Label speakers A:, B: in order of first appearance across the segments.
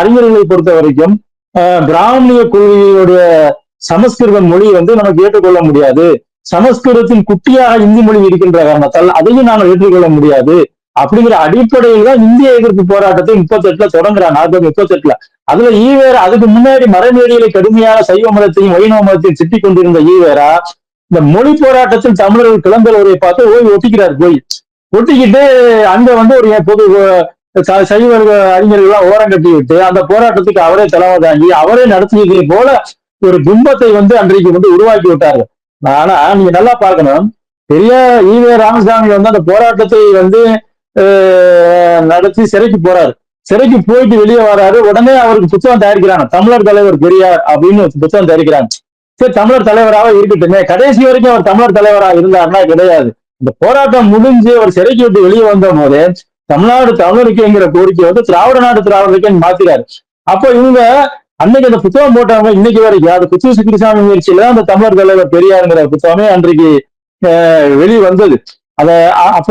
A: அறிஞர்களை பொறுத்த வரைக்கும் பிராமணிய கொள்கையுடைய சமஸ்கிருத மொழி வந்து நமக்கு ஏற்றுக்கொள்ள முடியாது. சமஸ்கிருதத்தின் குட்டியாக இந்தி மொழி இருக்கின்ற காரணத்தால் அதையும் நாங்கள் ஏற்றுக்கொள்ள முடியாது. அப்படிங்கிற அடிப்படையில் தான் இந்திய எதிர்ப்பு போராட்டத்தை முப்பத்தி எட்டுல தொடங்குறாங்க ஆயிரத்தி முப்பத்தி எட்டுல அதுல ஈவேரா அதுக்கு முன்னாடி மறைமேடியில கடுமையாக சைவ மதத்தையும் வைணவ மதத்தையும் சிட்டி கொண்டிருந்த ஈவேரா இந்த மொழி போராட்டத்தில் தமிழர்கள் கிளம்புறவரை பார்த்து ஓய்வு ஒட்டிக்கிறார் போய். ஒட்டிக்கிட்டு அங்க வந்து ஒரு பொது சைவ அறிஞர்கள்லாம் ஓரம் கட்டி விட்டு அந்த போராட்டத்துக்கு அவரே தலைமை தாங்கி அவரே நடத்தியதை போல ஒரு பிம்பத்தை வந்து அன்றைக்கு வந்து உருவாக்கி விட்டாரு. ஆனா நீங்க நல்லா பார்க்கணும். பெரிய ஈவே ராமசாமி வந்து அந்த போராட்டத்தை வந்து நடத்தி சிறைக்கு போறாரு. சிறைக்கு போயிட்டு வெளியே வராரு. உடனே அவருக்கு புத்தகம் தயாரிக்கிறாங்க. தமிழர் தலைவர் பெரியார் அப்படின்னு ஒரு புத்தகம் தயாரிக்கிறாங்க. சரி தமிழர் தலைவராக இருக்கட்டுமே. கடைசி வரைக்கும் அவர் தமிழர் தலைவராக இருந்தாருன்னா கிடையாது. இந்த போராட்டம் முடிஞ்சு அவர் சிறைக்கு விட்டு வெளியே வந்த போது தமிழ்நாடு தமிழருக்குங்கிற கோரிக்கை வந்து திராவிட நாடு திராவிடருக்குன்னு மாத்திராரு. அப்போ இவங்க அன்னைக்கு அந்த புத்தகம் போட்டாங்க இன்னைக்கு வரைக்கும் அது புத்து சுக்கிரசாமி முயற்சியில அந்த தமிழர் தலைவர் பெரியாருங்கிற புத்தகமே அன்றைக்கு வெளி வந்தது அத அப்ப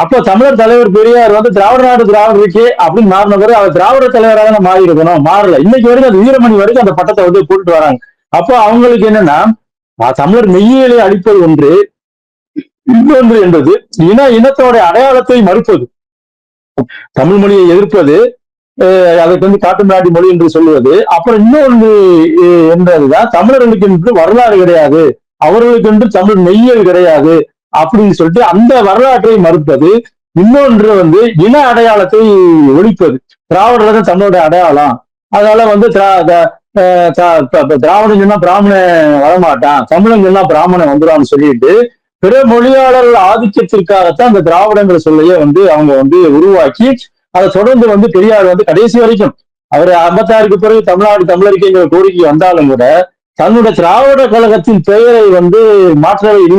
A: அப்ப தமிழர் தலைவர் பெரியார் வந்து திராவிட நாடு திராவிடருக்கு அப்படின்னு மாறின பிறகு அவர் திராவிட தலைவராக தான் மாறி இருக்கணும் மாறல. இன்னைக்கு வரைக்கும் அந்த வீரமணி வரைக்கும் அந்த பட்டத்தை வந்து போட்டுட்டு வராங்க. அப்போ அவங்களுக்கு என்னன்னா தமிழர் மெய்யியலை அழிப்பது ஒன்று இன்னொன்று என்பது இன இனத்தோட அடையாளத்தை மறுப்பது. தமிழ் மொழியை எதிர்ப்பது அதை வந்து வந்து காட்டுமிராண்டி மொழி என்று சொல்லுவது. அப்புறம் இன்னொன்று என்றதுதான் தமிழர்களுக்கு என்று வரலாறு கிடையாது. அவர்களுக்கு என்று தமிழ் மெய்யல் கிடையாது. அப்படின்னு சொல்லிட்டு அந்த வரலாற்றை மறுப்பது இன்னொன்று வந்து இன அடையாளத்தை ஒழிப்பது. திராவிடர் தான் தமிழோட அடையாளம். அதனால வந்து திரா- த- திராவிடன் சொன்னா பிராமணன் வரமாட்டான். தமிழன் சொன்னா பிராமணன் வந்துடான்னு சொல்லிட்டு பிற மொழியாளர்கள் ஆதிக்கத்திற்காகத்தான் அந்த திராவிடங்கிற சொல்லையே வந்து அவங்க வந்து உருவாக்கி அதை தொடர்ந்து வந்து பெரியார் வந்து கடைசி வரைக்கும் அவர் ஐம்பத்தாறுக்கு பிறகு தமிழ்நாடு தமிழருக்குங்கிற கோரிக்கை வந்தாலும் கூட தன்னுடைய திராவிட கழகத்தின் பெயரை வந்து மாற்றவே